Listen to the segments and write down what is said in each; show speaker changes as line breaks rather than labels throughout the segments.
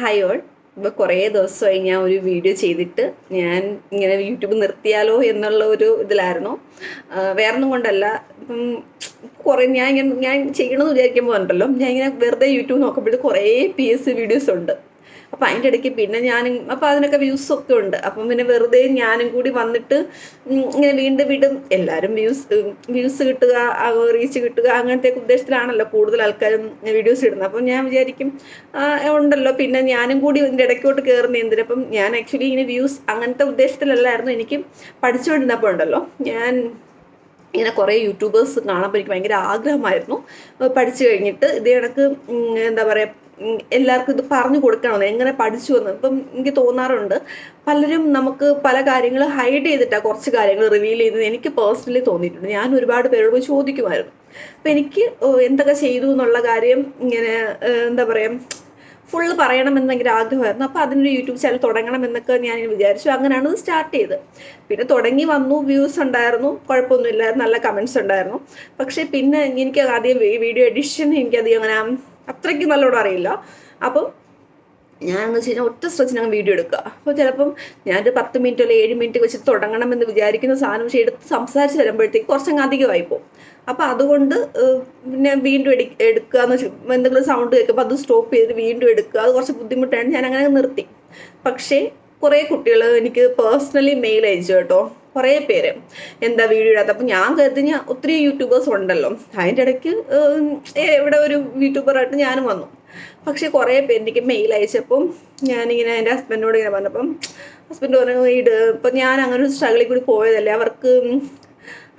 Hi all ഇപ്പോൾ കുറേ ദിവസമായി ഞാൻ ഒരു വീഡിയോ ചെയ്തിട്ട് ഞാൻ ഇങ്ങനെ യൂട്യൂബ് നിർത്തിയാലോ എന്നുള്ള ഒരു ഇതിലായിരുന്നു. വേറൊന്നും കൊണ്ടല്ല. ഇപ്പം കുറേ ഞാൻ ഇങ്ങനെ ഞാൻ ചെയ്യണമെന്ന് വിചാരിക്കുമ്പോൾ ഉണ്ടല്ലോ. ഞാൻ ഇങ്ങനെ വെറുതെ യൂട്യൂബ് നോക്കുമ്പോഴത്തേക്ക് കുറേ പി എസ് സി വീഡിയോസ് ഉണ്ട്. അപ്പം അതിന്റെ ഇടയ്ക്ക് പിന്നെ ഞാനും അപ്പം അതിനൊക്കെ വ്യൂസ് ഒക്കെ ഉണ്ട്. അപ്പം പിന്നെ വെറുതെ ഞാനും കൂടി വന്നിട്ട് ഇങ്ങനെ വീണ്ടും വീണ്ടും എല്ലാവരും വ്യൂസ് വ്യൂസ് കിട്ടുക റീച്ച് കിട്ടുക അങ്ങനത്തെ ഉദ്ദേശത്തിലാണല്ലോ കൂടുതൽ ആൾക്കാരും വീഡിയോസ് ഇടുന്നത്. അപ്പം ഞാൻ വിചാരിക്കും ഉണ്ടല്ലോ. പിന്നെ ഞാനും കൂടി ഇതിന്റെ ഇടയ്ക്കോട്ട് കയറുന്ന എന്തിനും? അപ്പം ഞാൻ ആക്ച്വലി ഇങ്ങനെ വ്യൂസ് അങ്ങനത്തെ ഉദ്ദേശത്തിലല്ലായിരുന്നു. എനിക്ക് പഠിച്ചുകൊണ്ടിരുന്നപ്പോൾ ഉണ്ടല്ലോ. ഞാൻ ഇങ്ങനെ കുറേ യൂട്യൂബേഴ്സ് കാണുമ്പോൾ എനിക്ക് ഭയങ്കര ആഗ്രഹമായിരുന്നു. പഠിച്ചു കഴിഞ്ഞിട്ട് ഇത് കണക്ക് എന്താ പറയുക എല്ലാവർക്കും ഇത് പറഞ്ഞു കൊടുക്കണമെന്ന് എങ്ങനെ പഠിച്ചു എന്ന് ഇപ്പം എനിക്ക് തോന്നാറുണ്ട്. പലരും നമുക്ക് പല കാര്യങ്ങൾ ഹൈഡ് ചെയ്തിട്ടാണ് കുറച്ച് കാര്യങ്ങൾ റിവീൽ ചെയ്തത് എനിക്ക് പേഴ്സണലി തോന്നിയിട്ടുണ്ട്. ഞാൻ ഒരുപാട് പേരോട് ചോദിക്കുമായിരുന്നു. അപ്പം എനിക്ക് എന്തൊക്കെ ചെയ്തു എന്നുള്ള കാര്യം ഇങ്ങനെ എന്താ പറയുക ഫുള്ള് പറയണമെന്ന് ഭയങ്കര ആഗ്രഹമായിരുന്നു. അപ്പോൾ അതിനൊരു യൂട്യൂബ് ചാനൽ തുടങ്ങണം എന്നൊക്കെ ഞാൻ വിചാരിച്ചു. അങ്ങനെയാണ് ഇത് സ്റ്റാർട്ട് ചെയ്ത് പിന്നെ തുടങ്ങി വന്നു വ്യൂസ് ഉണ്ടായിരുന്നു കുഴപ്പമൊന്നുമില്ലായിരുന്നു നല്ല കമൻസ് ഉണ്ടായിരുന്നു. പക്ഷേ പിന്നെ എനിക്ക് ആദ്യം വീഡിയോ എഡിഷൻ എനിക്കധികം അങ്ങനെ അത്രയ്ക്ക് നല്ലോണം അറിയില്ല. അപ്പം ഞാനെന്ന് വെച്ച് കഴിഞ്ഞാൽ ഒറ്റ സ്ട്രെച്ചിന് അങ്ങ് വീഡിയോ എടുക്കുക അപ്പോൾ ചിലപ്പം ഞാനൊരു പത്ത് മിനിറ്റ് അല്ലെങ്കിൽ ഏഴ് മിനിറ്റ് വെച്ച് തുടങ്ങണമെന്ന് വിചാരിക്കുന്ന സാധനം പക്ഷേ എടുത്ത് സംസാരിച്ച് വരുമ്പോഴത്തേക്ക് കുറച്ചങ്ങ് അധികമായി പോകും. അപ്പോൾ അതുകൊണ്ട് പിന്നെ വീണ്ടും എടു എടുക്കുക എന്ന് വെച്ചാൽ എന്തെങ്കിലും സൗണ്ട് കേൾക്കുമ്പോൾ അത് സ്റ്റോപ്പ് ചെയ്ത് വീണ്ടും എടുക്കുക അത് കുറച്ച് ബുദ്ധിമുട്ടാണ് ഞാൻ അങ്ങനെ നിർത്തി. പക്ഷേ കുറേ കുട്ടികൾ എനിക്ക് പേഴ്സണലി മെയിൽ അയച്ചു കേട്ടോ. കുറേ പേര് എന്താ വീഡിയോ ഇടാത്ത അപ്പം ഞാൻ കരുതി ഒത്തിരി യൂട്യൂബേഴ്സ് ഉണ്ടല്ലോ. അതിന്റെ ഇടയ്ക്ക് എവിടെ ഒരു യൂട്യൂബറായിട്ട് ഞാനും വന്നു. പക്ഷേ കുറേ പേര് എനിക്ക് മെയിൽ അയച്ചപ്പം ഞാനിങ്ങനെ എന്റെ ഹസ്ബൻഡിനോട് ഇങ്ങനെ പറഞ്ഞപ്പം ഹസ്ബൻഡ് പറഞ്ഞു ഇട് ഇപ്പം ഞാൻ അങ്ങനെ ഒരു സ്ട്രഗിളിൽ കൂടി പോയതല്ലേ. അവർക്ക്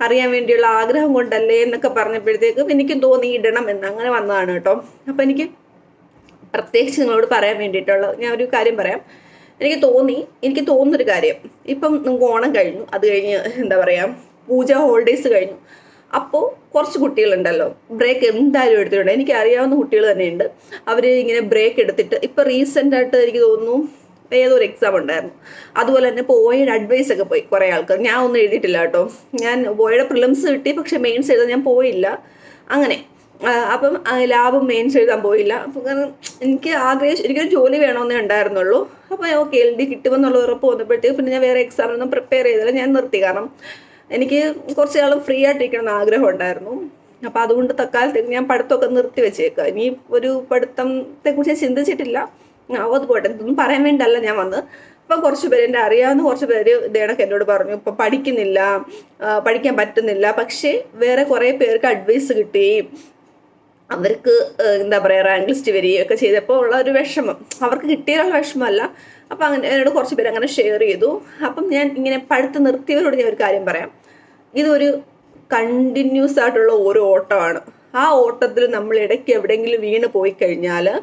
അറിയാൻ വേണ്ടിയുള്ള ആഗ്രഹം കൊണ്ടല്ലേ എന്നൊക്കെ പറഞ്ഞപ്പോഴത്തേക്കും എനിക്ക് തോന്നി ഇടണം എന്ന് അങ്ങനെ വന്നതാണ് കേട്ടോ. അപ്പം എനിക്ക് പ്രത്യേകിച്ച് നിങ്ങളോട് പറയാൻ വേണ്ടിയിട്ടുള്ള ഞാൻ ഒരു കാര്യം പറയാം. എനിക്ക് തോന്നി എനിക്ക് തോന്നുന്നൊരു കാര്യം. ഇപ്പം നമുക്ക് ഓണം കഴിഞ്ഞു. അത് കഴിഞ്ഞ് എന്താ പറയുക പൂജ ഹോളിഡേയ്സ് കഴിഞ്ഞു. അപ്പോൾ കുറച്ച് കുട്ടികളുണ്ടല്ലോ. ബ്രേക്ക് എന്തായാലും എടുത്തിട്ടുണ്ട്. എനിക്ക് അറിയാവുന്ന കുട്ടികൾ തന്നെയുണ്ട്. അവർ ഇങ്ങനെ ബ്രേക്ക് എടുത്തിട്ട് ഇപ്പം റീസെന്റായിട്ട് എനിക്ക് തോന്നുന്നു ഏതോ ഒരു എക്സാം ഉണ്ടായിരുന്നു. അതുപോലെ തന്നെ ഓയുടെ അഡ്വൈസ് ഒക്കെ പോയി കുറേ ആൾക്കാർ. ഞാൻ ഒന്നും എഴുതിയിട്ടില്ല കേട്ടോ. ഞാൻ ഓയുടെ പ്രിലിംസ് കിട്ടി പക്ഷേ മെയിൻസ് എഴുതാൻ ഞാൻ പോയില്ല. അങ്ങനെ. അപ്പം ലാഭം മെയിൻസ് എഴുതാൻ പോയില്ല. അപ്പം കാരണം എനിക്ക് ആഗ്രഹിച്ച് എനിക്കൊരു ജോലി വേണമെന്നേ ഉണ്ടായിരുന്നുള്ളൂ. അപ്പോൾ ഓക്കെ എൽ ഡി കിട്ടുമെന്നുള്ള ഉറപ്പ് വന്നപ്പോഴത്തേക്ക് പിന്നെ ഞാൻ വേറെ എക്സാമിനൊന്നും പ്രിപ്പയർ ചെയ്തില്ല. ഞാൻ നിർത്തി. കാരണം എനിക്ക് കുറച്ച് കാലം ഫ്രീ ആയിട്ടിരിക്കണം എന്ന് ആഗ്രഹം ഉണ്ടായിരുന്നു. അപ്പം അതുകൊണ്ട് തക്കാലത്തേക്ക് ഞാൻ പഠിത്തമൊക്കെ നിർത്തി വെച്ചേക്കുക ഇനി ഒരു പഠിത്തത്തെ കുറിച്ച് ചിന്തിച്ചിട്ടില്ല. അത് പോട്ടെ. ഇതൊന്നും പറയാൻ വേണ്ടിയല്ല ഞാൻ വന്ന്. അപ്പം കുറച്ച് പേര് എന്റെ അറിയാവുന്ന കുറച്ച് പേര് ഇതേണക്ക് എന്നോട് പറഞ്ഞു. ഇപ്പം പഠിക്കുന്നില്ല. പഠിക്കാൻ പറ്റുന്നില്ല. പക്ഷേ വേറെ കുറേ പേർക്ക് അഡ്വൈസ് കിട്ടുകയും അവർക്ക് എന്താ പറയുക റാങ്ക് ലിസ്റ്റ് ഒക്കെ ചെയ്തപ്പോൾ ഉള്ള ഒരു വിഷമം. അവർക്ക് കിട്ടിയുള്ള വിഷമമല്ല. അപ്പം അങ്ങനെ എന്നോട് കുറച്ച് പേര് അങ്ങനെ ഷെയർ ചെയ്തു. അപ്പം ഞാൻ ഇങ്ങനെ പഠിത്തം നിർത്തിയവരോട് ഞാൻ ഒരു കാര്യം പറയാം. ഇതൊരു കണ്ടിന്യൂസ് ആയിട്ടുള്ള ഒരു ഓട്ടമാണ്. ആ ഓട്ടത്തിൽ നമ്മൾ ഇടയ്ക്ക് എവിടെയെങ്കിലും വീണ് പോയി കഴിഞ്ഞാൽ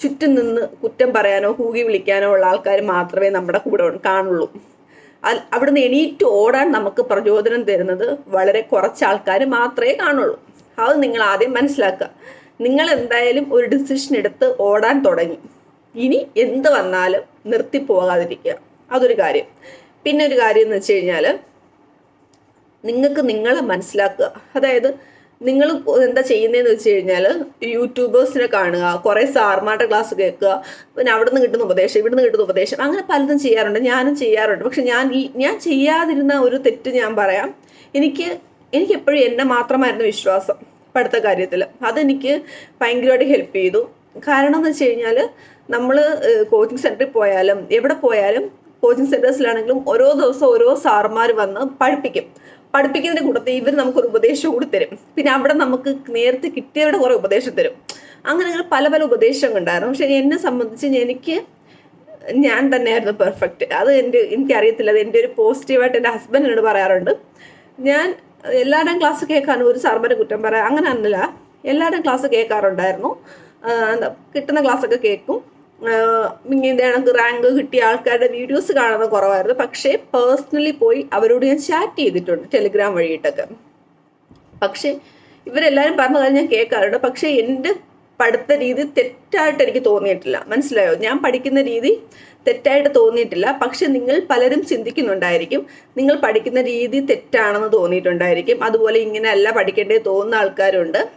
ചുറ്റും നിന്ന് കുറ്റം പറയാനോ കൂകി വിളിക്കാനോ ഉള്ള ആൾക്കാർ മാത്രമേ നമ്മുടെ കൂടെ കാണുള്ളൂ. അവിടുന്ന് എണീറ്റ് ഓടാൻ നമുക്ക് പ്രചോദനം തരുന്നത് വളരെ കുറച്ച് ആൾക്കാർ മാത്രമേ കാണുള്ളൂ. അത് നിങ്ങൾ ആദ്യം മനസ്സിലാക്കുക. നിങ്ങൾ എന്തായാലും ഒരു ഡിസിഷൻ എടുത്ത് ഓടാൻ തുടങ്ങി. ഇനി എന്ത് വന്നാലും നിർത്തി പോകാതിരിക്കുക. അതൊരു കാര്യം. പിന്നെ ഒരു കാര്യം എന്ന് വെച്ച് കഴിഞ്ഞാൽ നിങ്ങൾക്ക് നിങ്ങളെ മനസ്സിലാക്കുക. അതായത് നിങ്ങൾ എന്താ ചെയ്യുന്നതെന്ന് വെച്ച് കഴിഞ്ഞാൽ യൂട്യൂബേഴ്സിനെ കാണുക കുറേ സാർമാരുടെ ക്ലാസ് കേൾക്കുക പിന്നെ അവിടെ നിന്ന് കിട്ടുന്ന ഉപദേശം ഇവിടുന്ന് കിട്ടുന്ന ഉപദേശം അങ്ങനെ പലതും ചെയ്യാറുണ്ട്. ഞാനും ചെയ്യാറുണ്ട്. പക്ഷെ ഞാൻ ഈ ഞാൻ ചെയ്യാതിരുന്ന ഒരു തെറ്റ് ഞാൻ പറയാം. എനിക്ക് എനിക്ക് എപ്പോഴും എന്നെ മാത്രമായിരുന്നു വിശ്വാസം പഠിത്ത കാര്യത്തിൽ അതെനിക്ക് ഭയങ്കരമായിട്ട് ഹെൽപ്പ് ചെയ്തു. കാരണം എന്ന് വെച്ച് കഴിഞ്ഞാൽ നമ്മൾ കോച്ചിങ് സെന്ററിൽ പോയാലും എവിടെ പോയാലും കോച്ചിങ് സെന്റേഴ്സിലാണെങ്കിലും ഓരോ ദിവസം ഓരോ സാർമാർ വന്ന് പഠിപ്പിക്കും. പഠിപ്പിക്കുന്നതിന്റെ കൂട്ടത്തിൽ ഇവർ നമുക്കൊരു ഉപദേശം കൂടി തരും. പിന്നെ അവിടെ നമുക്ക് നേരത്തെ കിട്ടിയവരുടെ കുറേ ഉപദേശം തരും. അങ്ങനെ അങ്ങനെ പല പല ഉപദേശങ്ങൾ ഉണ്ടായിരുന്നു. പക്ഷെ എന്നെ സംബന്ധിച്ച് എനിക്ക് ഞാൻ തന്നെയായിരുന്നു പെർഫെക്റ്റ് അത് എന്റെ എനിക്കറിയത്തില്ല. അത് എന്റെ ഒരു പോസിറ്റീവായിട്ട് എന്റെ ഹസ്ബൻഡിനോട് പറയാറുണ്ട്. ഞാൻ എല്ലാവരുടെയും ക്ലാസ് കേൾക്കാനും ഒരു സാർമാരെ കുറ്റം പറയാം. അങ്ങനെ അല്ല. എല്ലാവരുടെയും ക്ലാസ് കേൾക്കാറുണ്ടായിരുന്നു. കിട്ടുന്ന ക്ലാസ്സൊക്കെ കേൾക്കും. ഇങ്ങനെ കണക്ക് റാങ്ക് കിട്ടിയ ആൾക്കാരുടെ വീഡിയോസ് കാണുന്നത് കുറവായിരുന്നു. പക്ഷേ പേഴ്സണലി പോയി അവരോട് ഞാൻ ചാറ്റ് ചെയ്തിട്ടുണ്ട് ടെലിഗ്രാം വഴിയിട്ടൊക്കെ. പക്ഷേ ഇവരെല്ലാവരും പറഞ്ഞ കാര്യം ഞാൻ കേൾക്കാറുണ്ട്. പക്ഷേ എന്റെ പഠിത്ത രീതി തെറ്റായിട്ട് എനിക്ക് തോന്നിയിട്ടില്ല. മനസ്സിലായോ? ഞാൻ പഠിക്കുന്ന രീതി തെറ്റായിട്ട് തോന്നിയിട്ടില്ല. പക്ഷെ നിങ്ങൾ പലരും ചിന്തിക്കുന്നുണ്ടായിരിക്കും. നിങ്ങൾ പഠിക്കുന്ന രീതി തെറ്റാണെന്ന് തോന്നിയിട്ടുണ്ടായിരിക്കും. അതുപോലെ ഇങ്ങനെയല്ല പഠിക്കേണ്ടത് തോന്നുന്ന ആൾക്കാരുണ്ട്.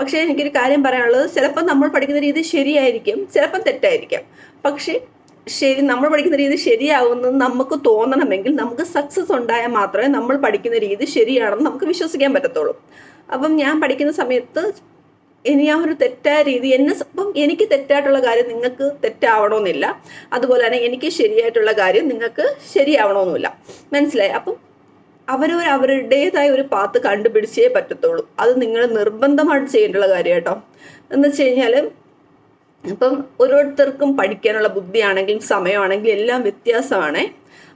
പക്ഷേ എനിക്കൊരു കാര്യം പറയാനുള്ളത് ചിലപ്പോൾ നമ്മൾ പഠിക്കുന്ന രീതി ശരിയായിരിക്കും ചിലപ്പോൾ തെറ്റായിരിക്കാം. പക്ഷേ ശരി നമ്മൾ പഠിക്കുന്ന രീതി ശരിയാവുമെന്ന് നമുക്ക് തോന്നണമെങ്കിൽ നമുക്ക് സക്സസ് ഉണ്ടായാൽ മാത്രമേ നമ്മൾ പഠിക്കുന്ന രീതി ശരിയാണെന്ന് നമുക്ക് വിശ്വസിക്കാൻ പറ്റത്തുള്ളൂ. അപ്പം ഞാൻ പഠിക്കുന്ന സമയത്ത് ഇനി ആ ഒരു തെറ്റായ രീതി എന്നെ ഇപ്പം എനിക്ക് തെറ്റായിട്ടുള്ള കാര്യം നിങ്ങൾക്ക് തെറ്റാവണമെന്നില്ല. അതുപോലെ തന്നെ എനിക്ക് ശരിയായിട്ടുള്ള കാര്യം നിങ്ങൾക്ക് ശരിയാവണമെന്നില്ല മനസ്സിലായി? അപ്പം അവരവർ അവരുടേതായ ഒരു പാത്ത് കണ്ടുപിടിച്ചേ പറ്റത്തുള്ളൂ. അത് നിങ്ങൾ നിർബന്ധമായിട്ട് ചെയ്യേണ്ടുള്ള കാര്യം കേട്ടോ എന്ന് വെച്ച് കഴിഞ്ഞാൽ ഇപ്പം ഓരോരുത്തർക്കും പഠിക്കാനുള്ള ബുദ്ധിയാണെങ്കിലും സമയമാണെങ്കിലും എല്ലാം വ്യത്യാസമാണ്.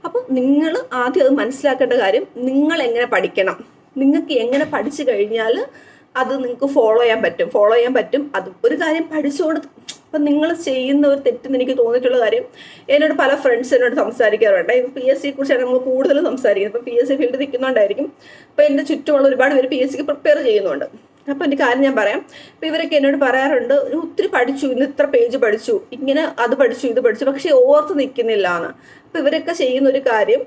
അപ്പം നിങ്ങൾ ആദ്യം അത് മനസ്സിലാക്കേണ്ട കാര്യം നിങ്ങൾ എങ്ങനെ പഠിക്കണം? നിങ്ങൾക്ക് എങ്ങനെ പഠിച്ചു കഴിഞ്ഞാൽ അത് നിങ്ങൾക്ക് ഫോളോ ചെയ്യാൻ പറ്റും. ഫോളോ ചെയ്യാൻ പറ്റും. അത് ഒരു കാര്യം പഠിച്ചുകൊണ്ട് അപ്പം നിങ്ങൾ ചെയ്യുന്ന ഒരു തെറ്റെന്ന് എനിക്ക് തോന്നിയിട്ടുള്ള കാര്യം എന്നോട് പല ഫ്രണ്ട്സ് എന്നോട് സംസാരിക്കാറുണ്ട്. ഇപ്പം പി എസ് സിയെ കുറിച്ചാണ് നമ്മൾ കൂടുതൽ സംസാരിക്കുന്നത്. ഇപ്പം പി എസ് സി ഫീൽഡ് നിൽക്കുന്നുണ്ടായിരിക്കും ഇപ്പം എന്റെ ചുറ്റുമുള്ള ഒരുപാട് പേര് പി എസ് സിക്ക് പ്രിപ്പയർ ചെയ്യുന്നുണ്ട്. അപ്പം എന്റെ കാര്യം ഞാൻ പറയാം. അപ്പോൾ ഇവരൊക്കെ എന്നോട് പറയാറുണ്ട് "നീ ഒത്തിരി പഠിച്ചു ഇന്ന് ഇത്ര പേജ് പഠിച്ചു ഇങ്ങനെ അത് പഠിച്ചു ഇത് പഠിച്ചു പക്ഷേ ഓർത്ത് നിൽക്കുന്നില്ല എന്ന്. അപ്പം ഇവരൊക്കെ ചെയ്യുന്ന ഒരു കാര്യം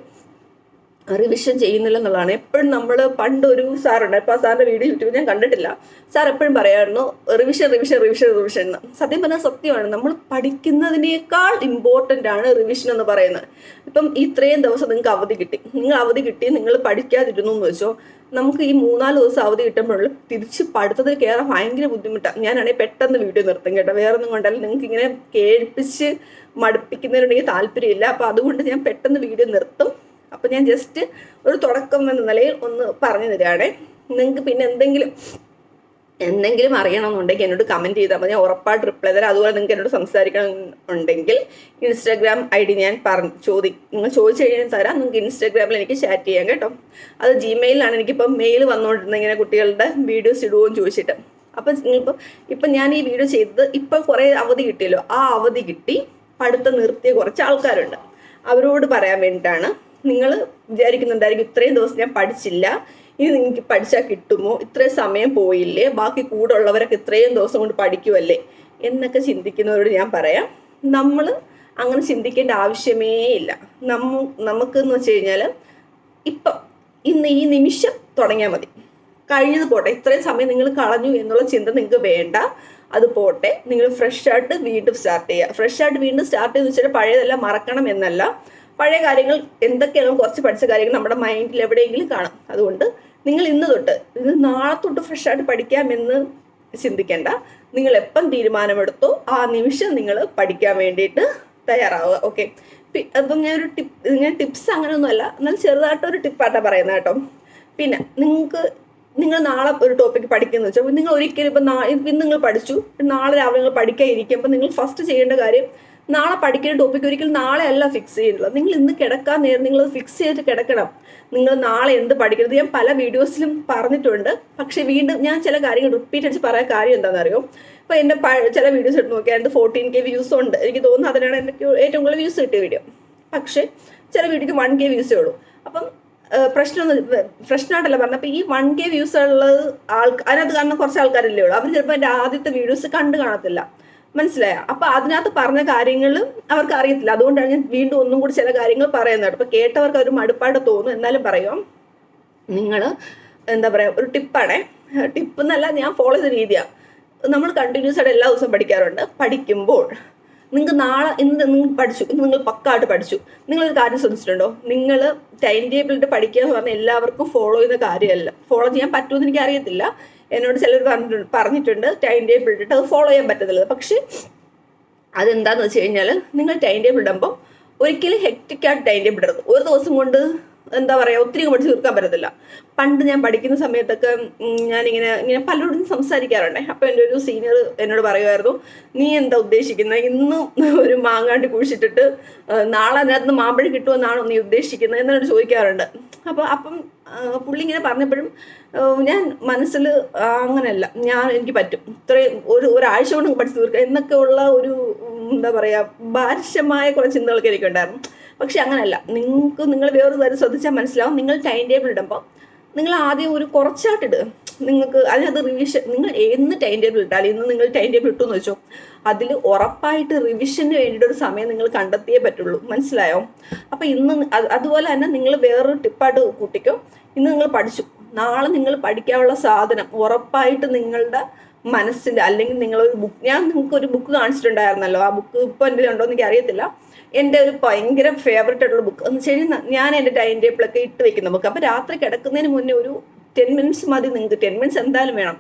റിവിഷൻ ചെയ്യുന്നില്ല എന്നുള്ളതാണ്. എപ്പോഴും നമ്മൾ പണ്ട് ഒരു സാറുണ്ട്. ഇപ്പം സാറിന്റെ വീഡിയോ യൂട്യൂബിൽ ഞാൻ കണ്ടിട്ടില്ല. സാർ എപ്പോഴും പറയായിരുന്നു റിവിഷൻ റിവിഷൻ റിവിഷൻ റിവിഷൻ എന്ന്. സത്യം പറഞ്ഞാൽ സത്യമാണ്. നമ്മൾ പഠിക്കുന്നതിനേക്കാൾ ഇമ്പോർട്ടന്റ് ആണ് റിവിഷൻ എന്ന് പറയുന്നത്. ഇപ്പം ഇത്രയും ദിവസം നിങ്ങൾക്ക് അവധി കിട്ടി. നിങ്ങൾ അവധി കിട്ടി നിങ്ങൾ പഠിക്കാതിരുന്നു എന്ന് വെച്ചോ നമുക്ക് ഈ മൂന്നാൽ ദിവസം അവധി കിട്ടുമ്പോഴുള്ള തിരിച്ച് പഠിത്തത്തിൽ കയറാൻ ഭയങ്കര ബുദ്ധിമുട്ടാണ് ഞാനാണെങ്കിൽ പെട്ടെന്ന് വീഡിയോ നിർത്തും കേട്ടോ. വേറെ ഒന്നും കൊണ്ടല്ല. നിങ്ങൾക്ക് ഇങ്ങനെ കേൾപ്പിച്ച് മടുപ്പിക്കുന്നതിനുണ്ടെങ്കിൽ താല്പര്യമില്ല. അപ്പോൾ അതുകൊണ്ട് ഞാൻ പെട്ടെന്ന് വീഡിയോ നിർത്തും. അപ്പോൾ ഞാൻ ജസ്റ്റ് ഒരു തുടക്കം എന്ന നിലയിൽ ഒന്ന് പറഞ്ഞു തരികയാണേ. നിങ്ങൾക്ക് പിന്നെ എന്തെങ്കിലും എന്തെങ്കിലും അറിയണമെന്നുണ്ടെങ്കിൽ എന്നോട് കമന്റ് ചെയ്താൽ മതി. ഞാൻ ഉറപ്പായിട്ട് റിപ്ലൈ തരാം. അതുപോലെ നിങ്ങൾക്ക് എന്നോട് സംസാരിക്കണം ഉണ്ടെങ്കിൽ ഇൻസ്റ്റാഗ്രാം ഐ ഡി ഞാൻ പറഞ്ഞു ചോദി നിങ്ങൾ ചോദിച്ചു കഴിഞ്ഞാൽ തരാം. നിങ്ങൾക്ക് ഇൻസ്റ്റാഗ്രാമിൽ എനിക്ക് ചാറ്റ് ചെയ്യാം കേട്ടോ. അത് ജിമെയിലാണ് എനിക്കിപ്പോൾ മെയിൽ വന്നുകൊണ്ടിരുന്നത് ഇങ്ങനെ കുട്ടികളുടെ വീഡിയോസ് ഇടുമോ ചോദിച്ചിട്ട്. അപ്പം നിങ്ങളിപ്പോൾ ഇപ്പം ഞാൻ ഈ വീഡിയോ ചെയ്തത് ഇപ്പോൾ കുറേ അവധി കിട്ടിയല്ലോ. ആ അവധി കിട്ടി. പഠിത്തം നിർത്തിയ കുറച്ച് ആൾക്കാരുണ്ട്. അവരോട് പറയാൻ വേണ്ടിയിട്ടാണ് നിങ്ങൾ വിചാരിക്കുന്നുണ്ടായിരിക്കും ഇത്രയും ദിവസം ഞാൻ പഠിച്ചില്ല. ഇനി നിങ്ങൾക്ക് പഠിച്ചാൽ കിട്ടുമോ? ഇത്രയും സമയം പോയില്ലേ? ബാക്കി കൂടെ ഉള്ളവരൊക്കെ ഇത്രയും ദിവസം കൊണ്ട് പഠിക്കുമല്ലേ എന്നൊക്കെ ചിന്തിക്കുന്നവരോട് ഞാൻ പറയാം. നമ്മൾ അങ്ങനെ ചിന്തിക്കേണ്ട ആവശ്യമേ ഇല്ല. നമ്മ നമുക്കെന്ന് വെച്ച് കഴിഞ്ഞാൽ ഇപ്പം ഇന്ന് ഈ നിമിഷം തുടങ്ങിയാൽ മതി. കഴിഞ്ഞത് പോട്ടെ. ഇത്രയും സമയം നിങ്ങൾ കളഞ്ഞു എന്നുള്ള ചിന്ത നിങ്ങൾക്ക് വേണ്ട. അത് പോട്ടെ. നിങ്ങൾ ഫ്രഷ് ആയിട്ട് വീണ്ടും സ്റ്റാർട്ട് ചെയ്യുക. ഫ്രഷ് ആയിട്ട് വീണ്ടും സ്റ്റാർട്ട് ചെയ്ത് വെച്ചാൽ പഴയതെല്ലാം മറക്കണം എന്നല്ല. പഴയ കാര്യങ്ങൾ എന്തൊക്കെയാണോ കുറച്ച് പഠിച്ച കാര്യങ്ങൾ നമ്മുടെ മൈൻഡിൽ എവിടെയെങ്കിലും കാണാം. അതുകൊണ്ട് നിങ്ങൾ ഇന്ന് തൊട്ട് ഇത് നാളെ തൊട്ട് ഫ്രഷായിട്ട് പഠിക്കാമെന്ന് ചിന്തിക്കേണ്ട. നിങ്ങൾ എപ്പം തീരുമാനമെടുത്തോ ആ നിമിഷം നിങ്ങൾ പഠിക്കാൻ വേണ്ടിയിട്ട് തയ്യാറാവുക. ഓക്കെ അപ്പം ഒരു ടിപ്പ് ഞാൻ ടിപ്സ് അങ്ങനെയൊന്നുമല്ല എന്നാൽ ചെറുതായിട്ടൊരു ടിപ്പായിട്ടാണ് പറയുന്നത് കേട്ടോ. പിന്നെ നിങ്ങൾക്ക് നിങ്ങൾ നാളെ ഒരു ടോപ്പിക് പഠിക്കുന്നു വെച്ചാൽ നിങ്ങൾ ഒരിക്കലും ഇപ്പം ഇന്ന് നിങ്ങൾ പഠിച്ചു നാളെ രാവിലെ നിങ്ങൾ പഠിക്കാൻ ഇരിക്കുമ്പോൾ നിങ്ങൾ ഫസ്റ്റ് ചെയ്യേണ്ട കാര്യം നാളെ പഠിക്കുന്ന ടോപ്പിക് ഒരിക്കലും നാളെ അല്ല ഫിക്സ് ചെയ്യുന്നത്. നിങ്ങൾ ഇന്ന് കിടക്കാൻ നേരം നിങ്ങൾ ഫിക്സ് ചെയ്തിട്ട് കിടക്കണം. നിങ്ങൾ നാളെ എന്ത് പഠിക്കരുത്. ഞാൻ പല വീഡിയോസിലും പറഞ്ഞിട്ടുണ്ട്. പക്ഷേ വീണ്ടും ഞാൻ ചില കാര്യങ്ങൾ റിപ്പീറ്റ് അടിച്ച് പറയാൻ കാര്യം എന്താണെന്ന് അറിയോ ഇപ്പോൾ എന്റെ ചില വീഡിയോസ് എടുത്ത് നോക്കിയാൽ എന്റെ ഫോർട്ടീൻ കെ വ്യൂസ് ഉണ്ട്. എനിക്ക് തോന്നുന്നു അതിനാണ് എനിക്ക് ഏറ്റവും കൂടുതൽ വ്യൂസ് കിട്ടിയ വീഡിയോ പക്ഷേ ചില വീഡിയോക്ക് വൺ കെ വ്യൂസേ ഉള്ളൂ. അപ്പം പ്രശ്നമൊന്നും പ്രശ്നമായിട്ടല്ല പറഞ്ഞത്. അപ്പോൾ ഈ വൺ കെ വ്യൂസ് ഉള്ളത് ആൾ അതിനകത്ത് കാരണം കുറച്ച് ആൾക്കാരല്ലേ ഉള്ളൂ. അവർ ചിലപ്പോൾ എന്റെ ആദ്യത്തെ വീഡിയോസ് കണ്ടു കാണത്തില്ല. മനസ്സിലായോ? അപ്പൊ അതിനകത്ത് പറഞ്ഞ കാര്യങ്ങൾ അവർക്ക് അറിയത്തില്ല അതുകൊണ്ടാണ് ഞാൻ വീണ്ടും ഒന്നും കൂടി ചില കാര്യങ്ങൾ പറയുന്നത്. അപ്പൊ കേട്ടവർക്ക് ഒരു മടുപ്പായിട്ട് തോന്നും. എന്നാലും പറയാം. നിങ്ങൾ എന്താ പറയാ ഒരു ടിപ്പാണേ. ടിപ്പ് എന്നല്ല ഞാൻ ഫോളോ ചെയ്ത രീതിയാണ് നമ്മൾ കണ്ടിന്യൂസ് ആയിട്ട് എല്ലാ ദിവസവും പഠിക്കാറുണ്ട്. പഠിക്കുമ്പോൾ നിങ്ങൾക്ക് നാളെ ഇന്ന് നിങ്ങൾ പഠിച്ചു. ഇന്ന് നിങ്ങൾ പക്കായിട്ട് പഠിച്ചു. നിങ്ങളൊരു കാര്യം ശ്രദ്ധിച്ചിട്ടുണ്ടോ? നിങ്ങൾ ടൈം ടേബിളിട്ട് പഠിക്കുക എന്ന് പറഞ്ഞാൽ എല്ലാവർക്കും ഫോളോ ചെയ്യുന്ന കാര്യമല്ല. ഫോളോ ചെയ്യാൻ പറ്റുമെന്ന് എനിക്ക് അറിയത്തില്ല എന്നോട് ചിലർ പറഞ്ഞിട്ടുണ്ട് പറഞ്ഞിട്ടുണ്ട് ടൈം ടേബിൾ ഇട്ടിട്ട്. അത് ഫോളോ ചെയ്യാൻ പറ്റത്തില്ല. പക്ഷേ അതെന്താന്ന് വെച്ച് കഴിഞ്ഞാൽ നിങ്ങൾ ടൈം ടേബിൾ ഇടുമ്പോൾ ഒരിക്കലും ഹെക്റ്റിക്കായിട്ട് ടൈം ടേബിൾ ഇടരുത്. ഒരു ദിവസം കൊണ്ട് എന്താ പറയുക ഒത്തിരി പഠിച്ച് തീർക്കാൻ പറ്റത്തില്ല. പണ്ട് ഞാൻ പഠിക്കുന്ന സമയത്തൊക്കെ ഞാനിങ്ങനെ ഇങ്ങനെ പലരോടും സംസാരിക്കാറുണ്ടേ. അപ്പോൾ എന്റെ ഒരു സീനിയർ എന്നോട് പറയുമായിരുന്നു നീ എന്താ ഉദ്ദേശിക്കുന്നത് ഇന്നും ഒരു മാങ്ങാണ്ടി കുഴിച്ചിട്ടിട്ട് നാളെ അതിനകത്ത് മാമ്പഴം കിട്ടുമെന്നാണോ നീ ഉദ്ദേശിക്കുന്നത് എന്നോട് ചോദിക്കാറുണ്ട്. അപ്പോൾ അപ്പം പുള്ളി ഇങ്ങനെ പറഞ്ഞപ്പോഴും ഞാൻ മനസ്സിൽ അങ്ങനെയല്ല. ഞാൻ എനിക്ക് പറ്റും. ഇത്രയും ഒരു ഒരാഴ്ച കൊണ്ട് പഠിച്ചു തീർക്കുക എന്നൊക്കെ ഉള്ള ഒരു എന്താ പറയുക ബാലിശമായ കുറേ ചിന്തകളൊക്കെ എനിക്കുണ്ടായിരുന്നു. പക്ഷെ അങ്ങനല്ല. നിങ്ങൾക്ക് നിങ്ങൾ വേറൊരു കാര്യം ശ്രദ്ധിച്ചാൽ മനസ്സിലാവും. നിങ്ങൾ ടൈം ടേബിൾ ഇടുമ്പോൾ നിങ്ങൾ ആദ്യം ഒരു കുറച്ചായിട്ട് ഇടുക നിങ്ങൾക്ക് അതിനകത്ത് റിവിഷൻ നിങ്ങൾ എന്ന് ടൈം ടേബിൾ ഇട്ടാൽ ഇന്ന് നിങ്ങൾ ടൈം ടേബിൾ ഇട്ടു എന്ന് വെച്ചോ. അതിൽ ഉറപ്പായിട്ട് റിവിഷന് വേണ്ടിയിട്ട് ഒരു സമയം നിങ്ങൾ കണ്ടെത്തിയേ പറ്റുള്ളൂ. മനസ്സിലായോ? അപ്പോൾ ഇന്ന് അതുപോലെ തന്നെ നിങ്ങൾ വേറൊരു ടിപ്പായിട്ട് കൂട്ടിക്കോ. ഇന്ന് നിങ്ങൾ പഠിച്ചു. നാളെ നിങ്ങൾ പഠിക്കാനുള്ള സാധനം ഉറപ്പായിട്ട് നിങ്ങളുടെ മനസ്സിൽ അല്ലെങ്കിൽ നിങ്ങളൊരു ബുക്ക് ഞാൻ നിങ്ങൾക്ക് ഒരു ബുക്ക് കാണിച്ചിട്ടുണ്ടായിരുന്നല്ലോ. ആ ബുക്ക് ഇപ്പോൾ എന്റെ ഉണ്ടോ എന്ന് എനിക്ക് അറിയത്തില്ല. എന്റെ ഒരു ഭയങ്കര ഫേവററ്റ് ആയിട്ടുള്ള ബുക്ക് എന്ന് വെച്ച് ഞാൻ എന്റെ ടൈം ടേബിളൊക്കെ ഇട്ട് വെക്കുന്ന ബുക്ക് അപ്പോൾ രാത്രി കിടക്കുന്നതിന് മുന്നേ ഒരു ടെൻ മിനിറ്റ്സ് മതി നിങ്ങൾക്ക്. ടെൻ മിനിറ്റ്സ് എന്തായാലും വേണം.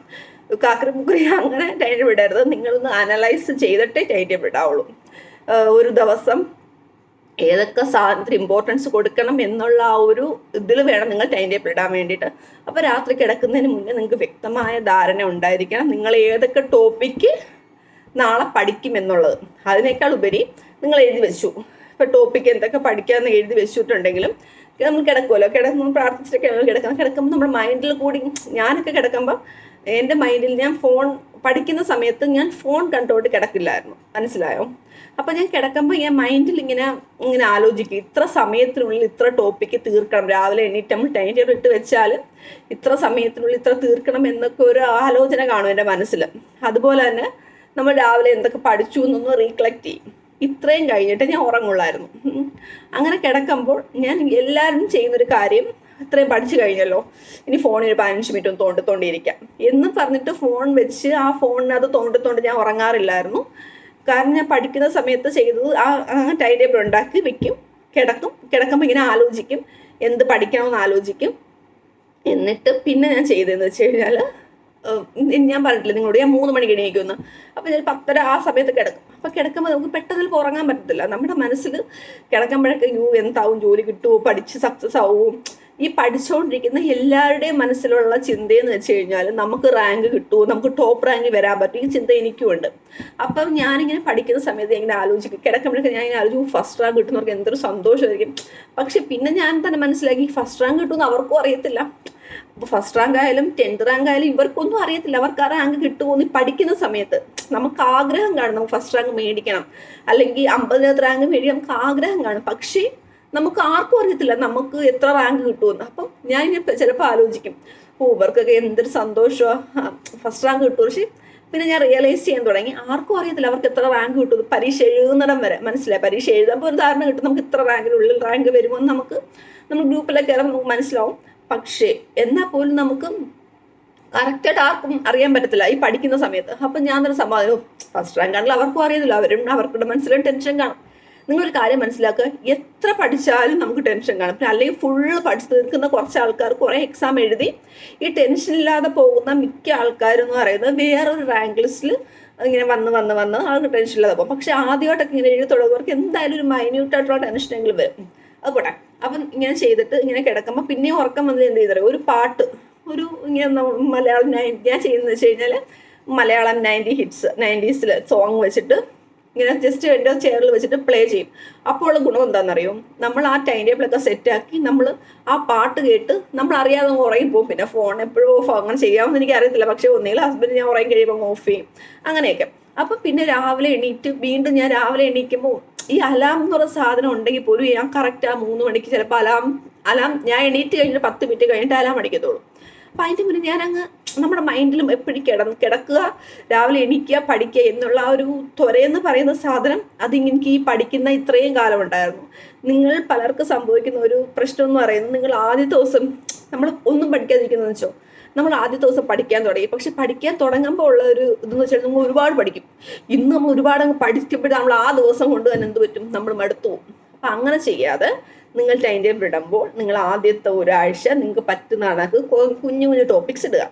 കാക്കറി മുക്കറി അങ്ങനെ ടൈം ടേബിൾ ഇടരുത്. നിങ്ങളൊന്ന് അനലൈസ് ചെയ്തിട്ടേ ടൈം ടേബിൾ ഇടാവുള്ളൂ. ഒരു ദിവസം ഏതൊക്കെ സാധനത്തിന് ഇമ്പോർട്ടൻസ് കൊടുക്കണം എന്നുള്ള ആ ഒരു ഇതിൽ വേണം നിങ്ങൾ ടൈം ടേബിൾ ഇടാൻ വേണ്ടിയിട്ട്. അപ്പോൾ രാത്രി കിടക്കുന്നതിന് മുന്നേ നിങ്ങൾക്ക് വ്യക്തമായ ധാരണ ഉണ്ടായിരിക്കണം. നിങ്ങൾ ഏതൊക്കെ ടോപ്പിക്ക് നാളെ പഠിക്കും എന്നുള്ളത് അതിനേക്കാൾ ഉപരി നിങ്ങൾ എഴുതി വെച്ചു. ഇപ്പോൾ ടോപ്പിക്ക് എന്തൊക്കെ പഠിക്കാമെന്ന് എഴുതി വെച്ചിട്ടുണ്ടെങ്കിലും നമ്മൾ കിടക്കുമല്ലോ കിടക്കുമ്പോൾ പ്രാർത്ഥിച്ചിട്ടൊക്കെ കിടക്കുന്നത്. കിടക്കുമ്പോൾ നമ്മുടെ മൈൻഡിൽ കൂടി ഞാനൊക്കെ കിടക്കുമ്പോൾ എന്റെ മൈൻഡിൽ ഞാൻ ഫോൺ പഠിക്കുന്ന സമയത്ത് ഞാൻ ഫോൺ കണ്ടോണ്ട് കിടക്കില്ലായിരുന്നു. മനസ്സിലായോ? അപ്പോൾ ഞാൻ കിടക്കുമ്പോൾ ഞാൻ മൈൻഡിൽ ഇങ്ങനെ ഇങ്ങനെ ആലോചിക്കും. ഇത്ര സമയത്തിനുള്ളിൽ ഇത്ര ടോപ്പിക്ക് തീർക്കണം. രാവിലെ എണീറ്റ് നമ്മൾ ടൈം ടേബിൾ ഇട്ട് വെച്ചാൽ ഇത്ര സമയത്തിനുള്ളിൽ ഇത്ര തീർക്കണം എന്നൊക്കെ ഒരു ആലോചന കാണും എന്റെ മനസ്സിൽ. അതുപോലെ തന്നെ നമ്മൾ രാവിലെ എന്തൊക്കെ പഠിച്ചു എന്നൊന്ന് റീക്ലക്ട് ചെയ്യും. ഇത്രയും കഴിഞ്ഞിട്ട് ഞാൻ ഉറങ്ങുള്ളായിരുന്നു. അങ്ങനെ കിടക്കുമ്പോൾ ഞാൻ എല്ലാവരും ചെയ്യുന്നൊരു കാര്യം ഇത്രയും പഠിച്ചു കഴിഞ്ഞല്ലോ. ഇനി ഫോണിൽ ഒരു പതിനഞ്ച് മിനിറ്റ് ഒന്ന് തോണ്ടി തോണ്ടിയിരിക്കാം. എന്ന് പറഞ്ഞിട്ട് ഫോൺ വെച്ച് ആ ഫോണിനകത്ത് തോണ്ടി തോണ്ടി ഞാൻ ഉറങ്ങാറില്ലായിരുന്നു. കാരണം ഞാൻ പഠിക്കുന്ന സമയത്ത് ചെയ്തത് ആ ടൈം ടേബിൾ ഉണ്ടാക്കി വെക്കും കിടക്കും. കിടക്കുമ്പോൾ ഇങ്ങനെ ആലോചിക്കും. എന്ത് പഠിക്കണമെന്ന് ആലോചിക്കും. എന്നിട്ട് പിന്നെ ഞാൻ ചെയ്തതെന്ന് വെച്ച് കഴിഞ്ഞാൽ ഞാൻ പറഞ്ഞിട്ടില്ല നിങ്ങളോട്? ഞാൻ മൂന്ന് മണിക്ക് എണീക്കുന്ന അപ്പോൾ ഞാൻ പത്തര ആ സമയത്ത് കിടക്കും. അപ്പോൾ കിടക്കുമ്പോൾ നമുക്ക് പെട്ടെന്ന് ഉറങ്ങാൻ പറ്റത്തില്ല. നമ്മുടെ മനസ്സിൽ കിടക്കുമ്പോഴൊക്കെ യു എന്താവും? ജോലി കിട്ടുമോ പഠിച്ച് സക്സസ് ആവും ഈ പഠിച്ചുകൊണ്ടിരിക്കുന്ന എല്ലാവരുടെയും മനസ്സിലുള്ള ചിന്തയെന്ന് വെച്ച് കഴിഞ്ഞാൽ നമുക്ക് റാങ്ക് കിട്ടുമോ നമുക്ക് ടോപ്പ് റാങ്ക് വരാൻ പറ്റും. ഈ ചിന്ത എനിക്കും ഉണ്ട്. അപ്പം ഞാനിങ്ങനെ പഠിക്കുന്ന സമയത്ത് ഇങ്ങനെ ആലോചിക്കും. കിടക്കുമ്പോഴൊക്കെ ഞാൻ ഇങ്ങനെ ആലോചിക്കും ഫസ്റ്റ് റാങ്ക് കിട്ടുന്നവർക്ക് എന്തൊരു സന്തോഷമായിരിക്കും. പക്ഷെ പിന്നെ ഞാൻ തന്നെ മനസ്സിലാക്കി ഫസ്റ്റ് റാങ്ക് കിട്ടുമെന്ന് അവർക്കും അറിയത്തില്ല. അപ്പോൾ ഫസ്റ്റ് റാങ്ക് ആയാലും ടെൻത്ത് റാങ്ക് ആയാലും ഇവർക്കൊന്നും അറിയത്തില്ല. അവർക്ക് ആ റാങ്ക് കിട്ടുമോ എന്ന് പഠിക്കുന്ന സമയത്ത് നമുക്ക് ആഗ്രഹം കാണും നമുക്ക് ഫസ്റ്റ് റാങ്ക് മേടിക്കണം. അല്ലെങ്കിൽ അമ്പതിനകത്ത് റാങ്ക് മേടി നമുക്ക് ആഗ്രഹം കാണും. പക്ഷേ നമുക്ക് ആർക്കും അറിയത്തില്ല നമുക്ക് എത്ര റാങ്ക് കിട്ടുമെന്ന്. അപ്പം ഞാൻ ഇങ്ങനെ ചിലപ്പോൾ ആലോചിക്കും. ഓ ഇവർക്കൊക്കെ എന്തൊരു സന്തോഷമാണ് ഫസ്റ്റ് റാങ്ക് കിട്ടും. പക്ഷേ പിന്നെ ഞാൻ റിയലൈസ് ചെയ്യാൻ തുടങ്ങി. ആർക്കും അറിയത്തില്ല അവർക്ക് എത്ര റാങ്ക് കിട്ടും പരീക്ഷ എഴുതുന്നിടം വരെ. മനസ്സിലായി? പരീക്ഷ എഴുതുമ്പോൾ ഒരു ധാരണ കിട്ടും. നമുക്ക് ഇത്ര റാങ്കിനുള്ളിൽ റാങ്ക് വരുമോ എന്ന് നമുക്ക് നമ്മൾ ഗ്രൂപ്പിലൊക്കെ കയറാൻ നമുക്ക് മനസ്സിലാവും. പക്ഷേ എന്നാൽ പോലും നമുക്ക് കറക്റ്റായിട്ട് ആർക്കും അറിയാൻ പറ്റത്തില്ല ഈ പഠിക്കുന്ന സമയത്ത്. അപ്പം ഞാൻ തന്നെ സമാധാനം ഫസ്റ്റ് റാങ്ക് ആണെങ്കിൽ അവർക്കും അറിയത്തില്ല. അവരും അവർക്കുടെ മനസ്സിലും ടെൻഷൻ കാണും. നിങ്ങളൊരു കാര്യം മനസ്സിലാക്കുക എത്ര പഠിച്ചാലും നമുക്ക് ടെൻഷൻ കാണും. പിന്നെ അല്ലെങ്കിൽ ഫുള്ള് പഠിച്ചു തീർക്കുന്ന കുറച്ച് ആൾക്കാർ കുറേ എക്സാം എഴുതി ഈ ടെൻഷൻ ഇല്ലാതെ പോകുന്ന മിക്ക ആൾക്കാരെന്ന് പറയുന്നത് വേറൊരു റാങ്ക് ലിസ്റ്റിൽ ഇങ്ങനെ വന്ന് വന്ന് വന്ന് ആൾക്ക് ടെൻഷൻ ഇല്ലാതെ പോകും. പക്ഷെ ആദ്യമായിട്ടൊക്കെ ഇങ്ങനെ എഴുതി തുടങ്ങുന്നവർക്ക് എന്തായാലും ഒരു മൈന്യൂട്ടായിട്ടുള്ള ടെൻഷനെങ്കിലും വരും. അത് പോട്ടെ അപ്പം ഇങ്ങനെ ചെയ്തിട്ട് ഇങ്ങനെ കിടക്കുമ്പോൾ പിന്നെയും ഉറക്കം വന്നത് എന്ത് ചെയ്തറിയോ? ഒരു പാട്ട് ഒരു ഇങ്ങനെ മലയാളം ഞാൻ ചെയ്യുന്നത് വെച്ച് കഴിഞ്ഞാൽ മലയാളം നയന്റി ഹിറ്റ്സ് നയന്റീസിൽ സോങ് വെച്ചിട്ട് ഇങ്ങനെ ജസ്റ്റ് എന്റെ ചെയറിൽ വെച്ചിട്ട് പ്ലേ ചെയ്യും. അപ്പോൾ ഉള്ള ഗുണം എന്താണെന്നറിയോ നമ്മൾ ആ ടൈം ടേബിളൊക്കെ സെറ്റാക്കി നമ്മൾ ആ പാട്ട് കേട്ട് നമ്മൾ അറിയാതെ ഉറങ്ങി പോകും. പിന്നെ ഫോൺ എപ്പോഴും ഓഫ് അങ്ങനെ ചെയ്യാമെന്ന് എനിക്ക് അറിയത്തില്ല പക്ഷേ ഒന്നുകിൽ ഹസ്ബൻഡ് ഞാൻ ഉറങ്ങി കഴിയുമ്പോൾ ഓഫ് ചെയ്യും. അങ്ങനെയൊക്കെ. അപ്പം പിന്നെ രാവിലെ എണീറ്റ് വീണ്ടും ഞാൻ രാവിലെ എണീക്കുമ്പോൾ ഈ അലാം എന്ന് പറയുന്ന സാധനം ഉണ്ടെങ്കിൽ പോലും ഞാൻ കറക്റ്റ് ആ മൂന്ന് മണിക്ക് ചിലപ്പോൾ അലാം അലാം ഞാൻ എണീറ്റ് കഴിഞ്ഞിട്ട് പത്ത് മിനിറ്റ് കഴിഞ്ഞിട്ട് അലാം അടിക്കത്തുള്ളൂ. അപ്പം അതിന്റെ മുന്നേ ഞാനങ്ങ് നമ്മുടെ മൈൻഡിലും എപ്പോഴും കിട കിടക്കുക രാവിലെ എണീക്കുക പഠിക്കുക എന്നുള്ള ആ ഒരു ത്വരയെന്ന് പറയുന്ന സാധനം അതിങ്ങനെ ഈ പഠിക്കുന്ന ഇത്രയും കാലം ഉണ്ടായിരുന്നു. നിങ്ങൾ പലർക്കും സംഭവിക്കുന്ന ഒരു പ്രശ്നം എന്ന് പറയുന്നത് നിങ്ങൾ ആദ്യ ദിവസം നമ്മൾ ഒന്നും പഠിക്കാതിരിക്കുന്നതെന്ന് വെച്ചോ നമ്മൾ ആദ്യത്തെ ദിവസം പഠിക്കാൻ തുടങ്ങി. പക്ഷെ പഠിക്കാൻ തുടങ്ങുമ്പോൾ ഉള്ള ഒരു ഇതെന്ന് വെച്ചാൽ നമ്മൾ ഒരുപാട് പഠിക്കും. ഇന്ന് നമ്മൾ ഒരുപാട് അങ്ങ് പഠിക്കുമ്പോഴേ നമ്മൾ ആ ദിവസം കൊണ്ട് തന്നെ എന്ത് പറ്റും? നമ്മൾ മടുത്തു പോകും. അപ്പം അങ്ങനെ ചെയ്യാതെ നിങ്ങൾ ടൈം ടേബിൾ ഇടുമ്പോൾ നിങ്ങൾ ആദ്യത്തെ ഒരാഴ്ച നിങ്ങൾക്ക് പറ്റുന്ന കണക്ക് കുഞ്ഞു കുഞ്ഞു ടോപ്പിക്സ് ഇടുക.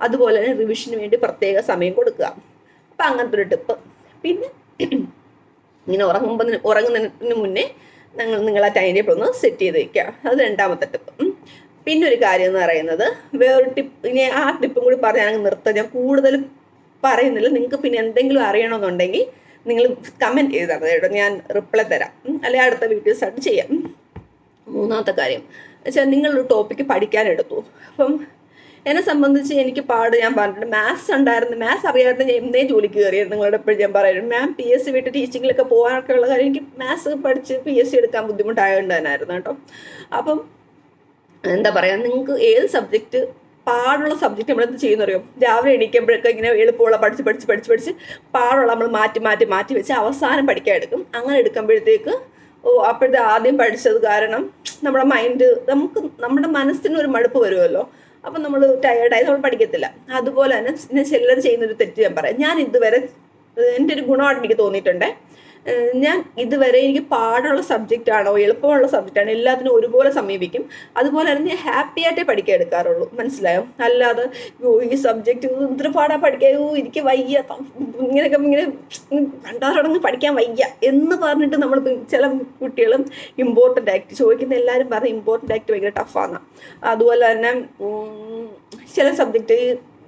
അതുപോലെ തന്നെ റിവിഷന് വേണ്ടി പ്രത്യേക സമയം കൊടുക്കുക. അപ്പം അങ്ങനത്തെ ഒരു ടിപ്പ് പിന്നെ ഇങ്ങനെ ഉറങ്ങുമ്പോൾ ഉറങ്ങുന്നതിന് മുന്നേ നിങ്ങൾ നിങ്ങളെ ടൈം ടേബിൾ ഒന്ന് സെറ്റ് ചെയ്ത് വയ്ക്കുക അത് രണ്ടാമത്തെ ടിപ്പ് പിന്നെ ഒരു കാര്യം എന്ന് പറയുന്നത് വേറൊരു ടിപ്പ് ഇനി ആ ടിപ്പും കൂടി പറഞ്ഞ് ഞാൻ നിർത്താം. ഞാൻ കൂടുതൽ പറയുന്നില്ല. നിങ്ങൾക്ക് പിന്നെ എന്തെങ്കിലും അറിയണമെന്നുണ്ടെങ്കിൽ നിങ്ങൾ കമന്റ് ചെയ്താൽ മതി കേട്ടോ. ഞാൻ റിപ്ലൈ തരാം. അല്ലെങ്കിൽ അടുത്ത വീഡിയോസ് ആയിട്ട് ചെയ്യാം. മൂന്നാമത്തെ കാര്യം. വെച്ചാൽ നിങ്ങളൊരു ടോപ്പിക്ക് പഠിക്കാനെടുത്തു അപ്പം എന്നെ സംബന്ധിച്ച് എനിക്ക് പാട് ഞാൻ പറഞ്ഞിട്ടുണ്ട്. മാത്സ് ഉണ്ടായിരുന്നു. മാത്സ് അറിയാതെ ഞാൻ എന്നേ ജോലിക്ക് കയറിയത് നിങ്ങളോട് എപ്പോഴും ഞാൻ പറയുന്നത് മാം പി എസ് സി വിട്ട് ടീച്ചിങ്ങിലൊക്കെ പോകാനൊക്കെ ഉള്ള കാര്യം എനിക്ക് മാത്സ് പഠിച്ച് പി എസ് സി എടുക്കാൻ ബുദ്ധിമുട്ടായതുകൊണ്ട് തന്നെയായിരുന്നു കേട്ടോ. അപ്പം എന്താ പറയുക നിങ്ങൾക്ക് ഏത് സബ്ജക്റ്റ് പാടുള്ള സബ്ജക്റ്റ് നമ്മൾ എന്ത് ചെയ്യുന്നറിയോ? രാവിലെ എണീക്കുമ്പോഴൊക്കെ ഇങ്ങനെ എളുപ്പമുള്ള പഠിച്ച് പഠിച്ച് പഠിച്ച് പഠിച്ച് പാടുള്ള നമ്മൾ മാറ്റി മാറ്റി മാറ്റി വെച്ച് അവസാനം പഠിക്കാൻ എടുക്കും. അങ്ങനെ എടുക്കുമ്പോഴത്തേക്ക് ഓ അപ്പോഴത്തെ ആദ്യം പഠിച്ചത് കാരണം നമ്മുടെ മൈൻഡ് നമുക്ക് നമ്മുടെ മനസ്സിന് ഒരു മടുപ്പ് വരുമല്ലോ. അപ്പം നമ്മൾ ടയേർഡായി നമ്മൾ പഠിക്കത്തില്ല. അതുപോലെ തന്നെ ചിലർ ചെയ്യുന്നൊരു തെറ്റ് ഞാൻ പറയാം. ഞാൻ ഇതുവരെ എന്റെ ഒരു ഗുണമായിട്ട് എനിക്ക് തോന്നിയിട്ടുണ്ട്. ഞാൻ ഇതുവരെ എനിക്ക് പാടുള്ള സബ്ജക്റ്റ് ആണോ എളുപ്പമുള്ള സബ്ജക്റ്റ് ആണോ എല്ലാത്തിനും ഒരുപോലെ സമീപിക്കും. അതുപോലെ തന്നെ ഞാൻ ഹാപ്പി ആയിട്ടേ പഠിക്കാൻ എടുക്കാറുള്ളൂ. മനസ്സിലായോ? അല്ലാതെ ഓ ഈ സബ്ജക്റ്റ് ഇത്ര പാടാ പഠിക്കാൻ. ഓ എനിക്ക് വയ്യ. ഇങ്ങനെയൊക്കെ ഇങ്ങനെ കണ്ടാറടങ്ങ് പഠിക്കാൻ വയ്യ. എന്ന് പറഞ്ഞിട്ട് നമ്മൾ ചില കുട്ടികളും ഇമ്പോർട്ടന്റ് ആക്ട് ചോദിക്കുന്ന എല്ലാവരും പറഞ്ഞ ഇമ്പോർട്ടന്റ് ആക്ട് ഭയങ്കര ടഫാണ് അതുപോലെ തന്നെ ചില സബ്ജക്റ്റ്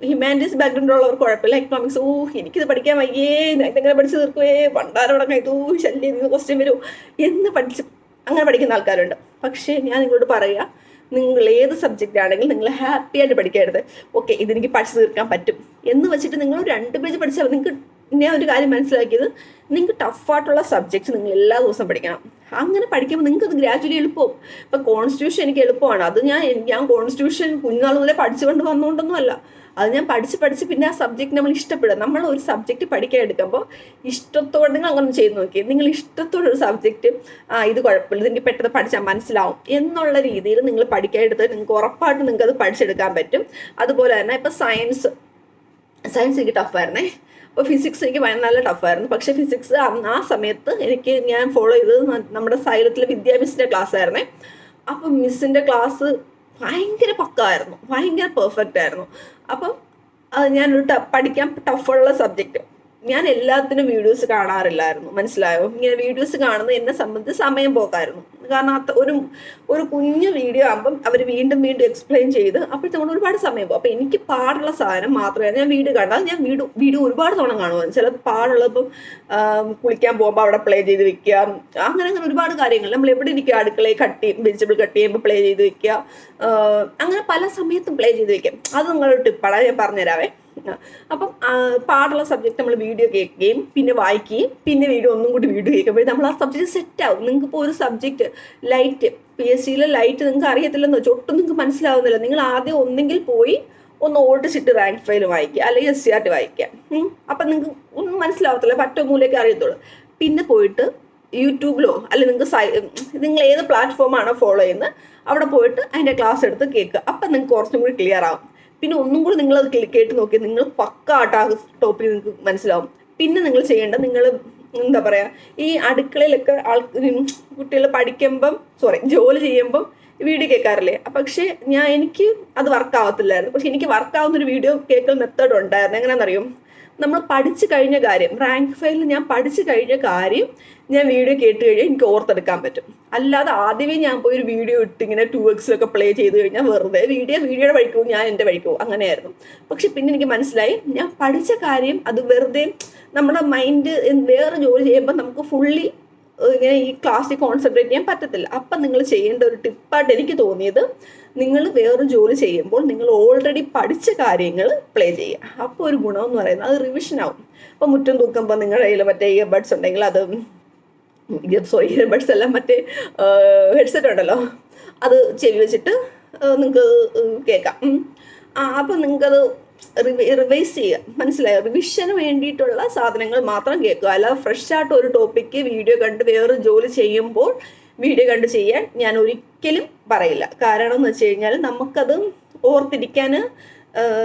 ഹ്യൂമാനിറ്റീസ് ബാക്ക്ഗ്രൗണ്ട് ഉള്ളവർ കുഴപ്പമില്ല. എക്കണോമിക്സ് ഓ എനിക്കിത് പഠിക്കാൻ വയ്യേ എന്തെങ്കിലും പഠിച്ചു തീർക്കുവേ പണ്ടാരോടങ്ങ തൂ ശല്യം നിന്ന് ക്വസ്റ്റ്യൻ വരൂ. എന്ന് പഠിച്ച് അങ്ങനെ പഠിക്കുന്ന ആൾക്കാരുണ്ട്. പക്ഷേ ഞാൻ നിങ്ങളോട് പറയുക നിങ്ങൾ ഏത് സബ്ജക്റ്റ് ആണെങ്കിലും നിങ്ങൾ ഹാപ്പി ആയിട്ട് പഠിക്കരുത്. ഓക്കെ ഇതെനിക്ക് പഠിച്ചു തീർക്കാൻ പറ്റും. എന്ന് വെച്ചിട്ട് നിങ്ങൾ രണ്ട് പേജ് പഠിച്ചാൽ നിങ്ങൾക്ക് ഞാൻ ഒരു കാര്യം മനസ്സിലാക്കിയത് നിങ്ങൾക്ക് ടഫായിട്ടുള്ള സബ്ജക്ട്സ് നിങ്ങൾ എല്ലാ ദിവസവും പഠിക്കണം. അങ്ങനെ പഠിക്കുമ്പോൾ നിങ്ങൾക്ക് അത് ഗ്രാജുവലി എളുപ്പവും. ഇപ്പം കോൺസ്റ്റിറ്റ്യൂഷൻ എനിക്ക് എളുപ്പമാണ്. അത് ഞാൻ ഞാൻ കോൺസ്റ്റിറ്റ്യൂഷൻ കുഞ്ഞുനാൾ മുതലേ പഠിച്ചുകൊണ്ട് വന്നുകൊണ്ടൊന്നും അല്ല അത് ഞാൻ പഠിച്ച് പഠിച്ച് പിന്നെ ആ സബ്ജക്റ്റ് നമ്മൾ ഇഷ്ടപ്പെടുക. നമ്മൾ ഒരു സബ്ജക്റ്റ് പഠിക്കാൻ എടുക്കുമ്പോൾ ഇഷ്ടത്തോടെ നിങ്ങൾ അങ്ങനെ ചെയ്ത് നോക്കി നിങ്ങൾ ഇഷ്ടത്തോടെ ഒരു സബ്ജക്റ്റ് ആ ഇത് കുഴപ്പമില്ല. ഇതിന് പെട്ടെന്ന് പഠിച്ചാൽ മനസ്സിലാവും എന്നുള്ള രീതിയിൽ നിങ്ങൾ പഠിക്കാൻ എടുത്ത് നിങ്ങൾക്ക് ഉറപ്പായിട്ടും നിങ്ങൾക്ക് അത് പഠിച്ചെടുക്കാൻ പറ്റും. അതുപോലെ തന്നെ ഇപ്പം സയൻസ് സയൻസ് എനിക്ക് ടഫായിരുന്നേ അപ്പോൾ ഫിസിക്സ് എനിക്ക് നല്ല ടഫായിരുന്നു പക്ഷെ ഫിസിക്സ് ആ സമയത്ത് എനിക്ക് ഞാൻ ഫോളോ ചെയ്തത് നമ്മുടെ സൈലത്തിലെ വിദ്യാഭ്യാസത്തിന്റെ ക്ലാസ് ആയിരുന്നേ. അപ്പം മിസ്സിന്റെ ക്ലാസ് ഭയങ്കര പക്കായിരുന്നു. ഭയങ്കര പെർഫെക്റ്റ് ആയിരുന്നു. അപ്പം ഞാനൊരു ട- പഠിക്കാൻ ടഫുള്ള സബ്ജക്റ്റ് ഞാൻ എല്ലാത്തിനും വീഡിയോസ് കാണാറില്ലായിരുന്നു. മനസ്സിലായോ? ഇങ്ങനെ വീഡിയോസ് കാണുന്ന എന്നെ സംബന്ധിച്ച് സമയം പോക്കായിരുന്നു. കാരണം അത്ര ഒരു ഒരു കുഞ്ഞു വീഡിയോ ആകുമ്പം അവർ വീണ്ടും വീണ്ടും എക്സ്പ്ലെയിൻ ചെയ്ത് അപ്പോഴത്തേക്കും ഒരുപാട് സമയം പോകും. അപ്പം എനിക്ക് പാടുള്ള സാധനം മാത്രമേ ഞാൻ വീട് കണ്ടാൽ ഞാൻ വീട് വീഡിയോ ഒരുപാട് തവണ കാണുമായിരുന്നു ചില പാടുള്ളപ്പം കുളിക്കാൻ പോകുമ്പോൾ അവിടെ പ്ലേ ചെയ്ത് വെക്കുക. അങ്ങനെ അങ്ങനെ ഒരുപാട് കാര്യങ്ങൾ. നമ്മൾ എവിടെ ഇരിക്കുക അടുക്കളയിൽ കട്ട് വെജിറ്റബിൾ കട്ട് ചെയ്യുമ്പോൾ പ്ലേ ചെയ്ത് വെക്കുക. അങ്ങനെ പല സമയത്തും പ്ലേ ചെയ്ത് വെക്കാം. അത് നിങ്ങളൊരു ടിപ്പാണ് ഞാൻ പറഞ്ഞുതരാവേ. അപ്പം പാടുള്ള സബ്ജക്റ്റ് നമ്മൾ വീഡിയോ കേൾക്കുകയും പിന്നെ വായിക്കുകയും പിന്നെ വീഡിയോ ഒന്നും കൂടി വീഡിയോ കേൾക്കുമ്പോഴേ നമ്മൾ ആ സബ്ജക്റ്റ് സെറ്റ് ആവും. നിങ്ങൾക്ക് ഇപ്പോൾ ഒരു സബ്ജക്റ്റ് ലൈറ്റ് പി എസ് സിയിലെ ലൈറ്റ് നിങ്ങൾക്ക് അറിയത്തില്ലെന്ന് വെച്ചാൽ ഒട്ടും നിങ്ങൾക്ക് മനസ്സിലാവുന്നില്ല. നിങ്ങൾ ആദ്യം ഒന്നെങ്കിൽ പോയി ഒന്ന് ഓടിച്ചിട്ട് റാങ്ക് ഫയൽ വായിക്കുക അല്ലെങ്കിൽ എസ് സി ആർ ടി വായിക്കുക. അപ്പം നിങ്ങൾക്ക് ഒന്നും മനസ്സിലാവത്തില്ല പറ്റോ മൂലയൊക്കെ അറിയത്തുള്ളൂ. പിന്നെ പോയിട്ട് യൂട്യൂബിലോ അല്ലെങ്കിൽ നിങ്ങൾക്ക് സൈ നിങ്ങൾ ഏത് പ്ലാറ്റ്ഫോമാണോ ഫോളോ ചെയ്യുന്നത് അവിടെ പോയിട്ട് അതിന്റെ ക്ലാസ് എടുത്ത് കേൾക്കുക. അപ്പം നിങ്ങൾക്ക് കുറച്ചും കൂടി ക്ലിയർ ആവും. പിന്നെ ഒന്നും കൂടി നിങ്ങൾ അത് കേട്ട് നോക്കി നിങ്ങൾ പക്ക ആ ടോപ്പിൽ നിങ്ങൾക്ക് മനസ്സിലാവും. പിന്നെ നിങ്ങൾ ചെയ്യേണ്ട നിങ്ങൾ എന്താ പറയുക ഈ അടുക്കളയിലൊക്കെ ആൾ കുട്ടികൾ പഠിക്കുമ്പം സോറി ജോലി ചെയ്യുമ്പം വീഡിയോ കേൾക്കാറില്ലേ? പക്ഷേ ഞാൻ എനിക്ക് അത് വർക്ക് ആവത്തില്ലായിരുന്നു. പക്ഷെ എനിക്ക് വർക്ക് ആവുന്ന ഒരു വീഡിയോ കേൾക്കൽ മെത്തേഡ് ഉണ്ടായിരുന്നു. എങ്ങനെയാണെന്നറിയും നമ്മൾ പഠിച്ചു കഴിഞ്ഞ കാര്യം റാങ്ക് ഫയലിൽ ഞാൻ പഠിച്ചു കഴിഞ്ഞ കാര്യം ഞാൻ വീഡിയോ കേട്ട് കഴിഞ്ഞാൽ എനിക്ക് ഓർത്തെടുക്കാൻ പറ്റും. അല്ലാതെ ആദ്യമേ ഞാൻ പോയി ഒരു വീഡിയോ ഇട്ട് ഇങ്ങനെ ടു എക്സിലൊക്കെ പ്ലേ ചെയ്ത് കഴിഞ്ഞാൽ വെറുതെ വീഡിയോ വീഡിയോയുടെ വഴിക്കവും ഞാൻ എന്റെ വഴിക്കവും അങ്ങനെയായിരുന്നു. പക്ഷെ പിന്നെ എനിക്ക് മനസ്സിലായി ഞാൻ പഠിച്ച കാര്യം അത് വെറുതെ നമ്മുടെ മൈൻഡ് വേറെ ജോലി ചെയ്യുമ്പോൾ നമുക്ക് ഫുള്ളി ഇങ്ങനെ ഈ ക്ലാസ്സിൽ കോൺസെൻട്രേറ്റ് ചെയ്യാൻ പറ്റത്തില്ല. അപ്പം നിങ്ങൾ ചെയ്യേണ്ട ഒരു ടിപ്പായിട്ട് എനിക്ക് തോന്നിയത് നിങ്ങൾ വേറൊരു ജോലി ചെയ്യുമ്പോൾ നിങ്ങൾ ഓൾറെഡി പഠിച്ച കാര്യങ്ങൾ പ്ലേ ചെയ്യുക. അപ്പോൾ ഒരു ഗുണം എന്ന് പറയുന്നത് അത് റിവിഷൻ ആവും. അപ്പോൾ മുറ്റം തൂക്കുമ്പോൾ നിങ്ങളുടെ കയ്യിൽ മറ്റേ ഇയർബഡ്സ് ഉണ്ടെങ്കിൽ അത് സോറി ഇയർബഡ്സ് എല്ലാം മറ്റേ ഹെഡ്സെറ്റ് ഉണ്ടല്ലോ. അത് ചെവി വെച്ചിട്ട് നിങ്ങൾക്ക് കേൾക്കാം. അപ്പം നിങ്ങൾക്കത് റിവൈസ് ചെയ്യുക. മനസ്സിലായോ? റിവിഷന് വേണ്ടിയിട്ടുള്ള സാധനങ്ങൾ മാത്രം കേൾക്കുക. അല്ല ഫ്രഷ് ആയിട്ട് ഒരു ടോപ്പിക്ക് വീഡിയോ കണ്ട് വേറൊരു ജോലി ചെയ്യുമ്പോൾ വീഡിയോ കണ്ട് ചെയ്യാൻ ഞാൻ ഒരിക്കലും പറയില്ല. കാരണം എന്ന് വെച്ച് കഴിഞ്ഞാൽ നമുക്കത് ഓർത്തിരിക്കാൻ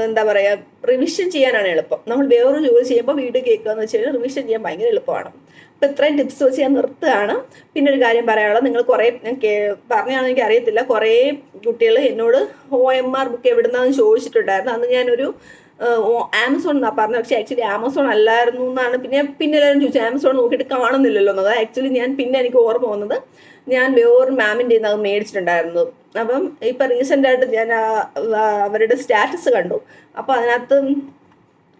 എന്താ പറയുക റിവിഷൻ ചെയ്യാനാണ് എളുപ്പം. നമ്മൾ വേറൊരു ജോലി ചെയ്യുമ്പോൾ വീഡിയോ കേൾക്കുക എന്ന് വെച്ച് കഴിഞ്ഞാൽ റിവിഷൻ ചെയ്യാൻ ഭയങ്കര എളുപ്പമാണ്. അപ്പം ഇത്രയും ടിപ്സ് വെച്ച് ഞാൻ നിർത്തുകയാണ്. പിന്നെ ഒരു കാര്യം പറയാനുള്ളത് നിങ്ങൾ കുറേ ഞാൻ എനിക്ക് അറിയത്തില്ല കുറേ കുട്ടികൾ എന്നോട് ഒ എം ആർ ബുക്ക് എവിടുന്നാന്ന് ചോദിച്ചിട്ടുണ്ടായിരുന്നു. അന്ന് ഞാനൊരു ആമസോൺ എന്നാ പറഞ്ഞത് പക്ഷെ ആക്ച്വലി ആമസോൺ അല്ലായിരുന്നു എന്നാണ് പിന്നെ പിന്നെ എല്ലാവരും ചോദിച്ചു ആമസോൺ നോക്കിയിട്ട് കാണുന്നില്ലല്ലോ എന്നത്. ആക്ച്വലി ഞാൻ പിന്നെ എനിക്ക് ഓർമ്മ വന്നത് ഞാൻ വേറൊരു മാമിന്റെ അത് മേടിച്ചിട്ടുണ്ടായിരുന്നു. അപ്പം ഇപ്പം റീസെന്റ് ആയിട്ട് ഞാൻ അവരുടെ സ്റ്റാറ്റസ് കണ്ടു. അപ്പോൾ അതിനകത്ത്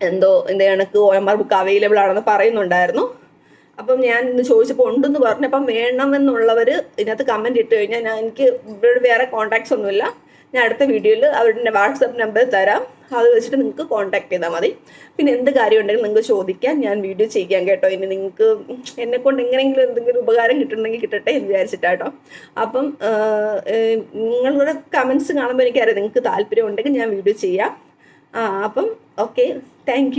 എന്തോ എന്താ കണക്ക് O M R book available ആണെന്ന് പറയുന്നുണ്ടായിരുന്നു. അപ്പം ഞാൻ ഇന്ന് ചോദിച്ചപ്പോൾ ഉണ്ടെന്ന് പറഞ്ഞു. അപ്പം വേണമെന്നുള്ളവർ ഇതിനകത്ത് കമന്റ് ഇട്ട് കഴിഞ്ഞാൽ ഞാൻ എനിക്ക് ഇവരുടെ വേറെ കോൺടാക്ട്സ് ഒന്നുമില്ല. ഞാൻ അടുത്ത വീഡിയോയിൽ അവരുടെ വാട്സപ്പ് നമ്പർ തരാം. അത് വെച്ചിട്ട് നിങ്ങൾക്ക് കോൺടാക്ട് ചെയ്താൽ മതി. പിന്നെ എന്ത് കാര്യം ഉണ്ടെങ്കിലും നിങ്ങൾക്ക് ചോദിക്കാൻ ഞാൻ വീഡിയോ ചെയ്യാം കേട്ടോ. ഇനി നിങ്ങൾക്ക് എന്നെ കൊണ്ട് എങ്ങനെയെങ്കിലും എന്തെങ്കിലും ഉപകാരം കിട്ടുന്നുണ്ടെങ്കിൽ കിട്ടട്ടെ എന്ന് വിചാരിച്ചിട്ടാട്ടോ. അപ്പം നിങ്ങളുടെ കമൻസ് കാണുമ്പോൾ എനിക്കറിയാം നിങ്ങൾക്ക് താല്പര്യം ഉണ്ടെങ്കിൽ ഞാൻ വീഡിയോ ചെയ്യാം. ആ അപ്പം ഓക്കെ താങ്ക്